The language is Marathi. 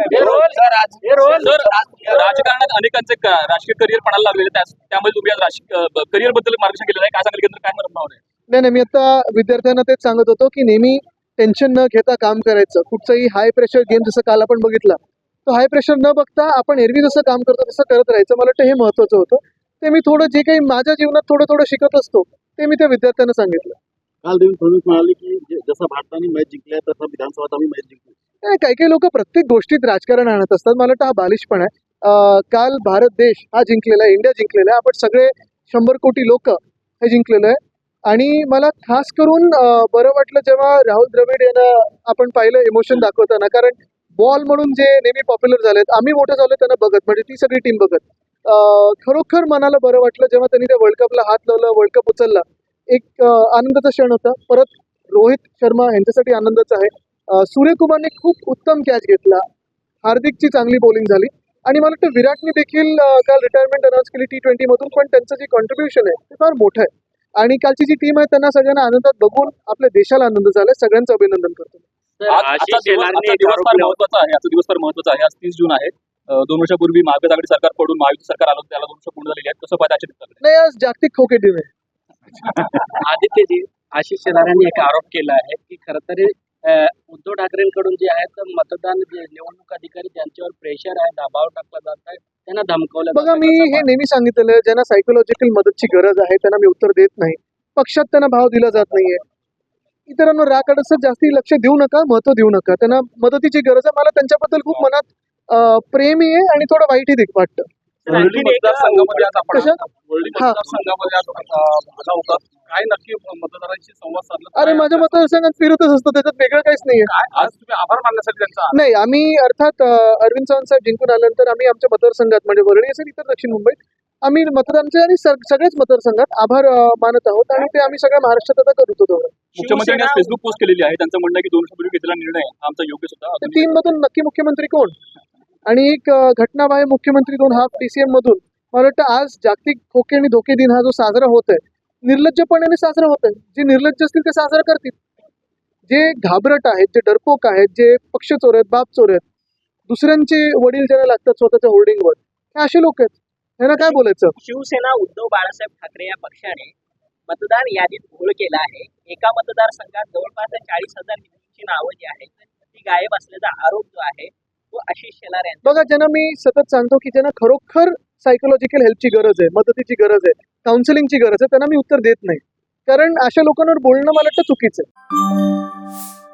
सर राजकारणात अनेकांचे राजकीय करिअर पणाला लागलेले त्यामुळे तुम्ही आज राजकीय करिअरबद्दल मार्गदर्शन केलेलं आहे काय सांगाल केंद्र काय म्हणत नाही नाही मी आता विद्यार्थ्यांना तेच सांगत होतो की नेहमी टेन्शन न घेता काम करायचं. कुठचंही हाय प्रेशर गेम जसं काल आपण बघितला तो हाय प्रेशर न बघता आपण एरवी जसं काम करतो तसं करत राहायचं. मला वाटतं हे महत्वाचं होतं. ते मी थोडं जे काही माझ्या जीवनात थोडं थोडं शिकत असतो ते मी त्या विद्यार्थ्यांना सांगितलं. काल फडणवीस म्हणाले की जसं भारताने मॅच जिंकल्या तसं विधानसभात आम्ही मॅच जिंकू नाही, काही काही लोक प्रत्येक गोष्टीत राजकारण आणत असतात. मला वाटतं हा बालिशपण आहे. काल भारत देश हा जिंकलेला आहे इंडिया जिंकलेला आहे. आपण सगळे शंभर कोटी लोक हे जिंकलेलं आहे. आणि मला खास करून बरं वाटलं जेव्हा राहुल द्रविड यांना आपण पाहिलं इमोशन दाखवताना. कारण बॉल म्हणून जे नेहमी पॉप्युलर झालेत आम्ही मोठे झालो त्यांना बघत म्हणजे ती सगळी टीम बघत. खरोखर मनाला बरं वाटलं जेव्हा त्यांनी त्या वर्ल्ड कपला हात लावला वर्ल्ड कप उचलला. एक आनंदाचा क्षण होता. परत रोहित शर्मा यांच्यासाठी आनंदाचा आहे. सूर्यकुमारने खूप उत्तम कॅच घेतला. हार्दिकची चांगली बॉलिंग झाली. आणि मला वाटतं विराटने देखील काल रिटायरमेंट अनाऊन्स केली टी ट्वेंटी मधून पण त्यांचं जे कॉन्ट्रीब्युशन आहे ते फार मोठं आहे. आणि कालची जी टीम आहे त्यांना सगळ्यांना आनंदात बघून आपल्या देशाला आनंद झालाय. सगळ्यांचं अभिनंदन करतो. दिवस फार महत्त्वाचा आहे. आज तीस जून आहे. दोन वर्षापूर्वी महाविकास आघाडी सरकार पडून महायुती सरकार आलं त्याला दोन वर्ष पूर्ण झालेली आहेत. कसं पाहिजे नाही आज जागतिक खोके दिन आहे. आदित्यजी आशिष शेलार यांनी एक आरोप केला आहे की खरं तरी उद्धव ठाकरेंकडून जे आहेत मतदान जे निवडणूक अधिकारी ज्यांच्यावर प्रेशर आहे दबाव टाकला जात आहे त्यांना धमकवलं बघा. मी हे नेहमी सांगितलेलं आहे ज्यांना सायकोलॉजिकल मदतची गरज आहे त्यांना मी उत्तर देत नाही. पक्षात त्यांना भाव दिला जात नाहीये. इतरांवर असं जास्ती लक्ष देऊ नका महत्त्व देऊ नका. त्यांना मदतीची गरज आहे. मला त्यांच्याबद्दल खूप मनात अं, प्रेमही आहे आणि थोडं वाईटही वाटतं. वरळी मतदारसंघामध्ये आज आपण हा. मतदारसंघामध्ये आज आला होता. काय नक्की मतदारांशी संवाद साधला? अरे माझ्या मतदारसंघात फिरतच असतं त्याच्यात वेगळं काहीच नाहीये. काय? आज तुम्ही आभार मानण्यासाठी त्यांचा नाही आम्ही अर्थात अरविंद चव्हाण साहेब जिंकून आल्यानंतर आम्ही आमच्या मतदारसंघात म्हणजे वरळी असेल इतर दक्षिण मुंबईत आम्ही मतदारांचे आणि सग- सगळ्याच मतदारसंघात आभार मानत आहोत आणि ते आम्ही सगळ्या महाराष्ट्रात आता करू तो मुख्यमंत्र्यांनी फेसबुक पोस्ट केलेली आहे. त्यांचं म्हणणं की दोन घेतलेला निर्णय हा आमचा योग्य सुद्धा. तीन मधून नक्की मुख्यमंत्री कोण? आणि एक घटना घटनाबाह्य मुख्यमंत्री दोन हा पीसीएम मधून. मला वाटतं आज जागतिक खोके आणि धोके दिन हा जो साजरा होत आहे निर्लज्जपणाने साजरा होत आहे जे निर्लज्ज असतील ते साजरा करतील. जे घाबरट आहेत जे डरपोक आहेत जे पक्ष चोर आहेत बाप चोर आहेत दुसऱ्यांचे वडील ज्यांना लागतात स्वतःच्या होर्डिंगवर हे असे लोक आहेत. त्यांना काय बोलायचं? शिवसेना उद्धव बाळासाहेब ठाकरे या पक्षाने मतदान यादीत घोळ केला आहे. एका मतदारसंघात जवळपास चाळीस हजार नावं जी आहेत ती गायब असल्याचा आरोप जो आहे आशिष शेलार यांचा बघा ज्यांना मी सतत सांगतो की ज्यांना खरोखर सायकोलॉजिकल हेल्पची गरज आहे मदतीची गरज आहे काउन्सिलिंगची गरज आहे त्यांना मी उत्तर देत नाही. कारण अशा लोकांवर बोलणं मला वाटतं चुकीचं आहे.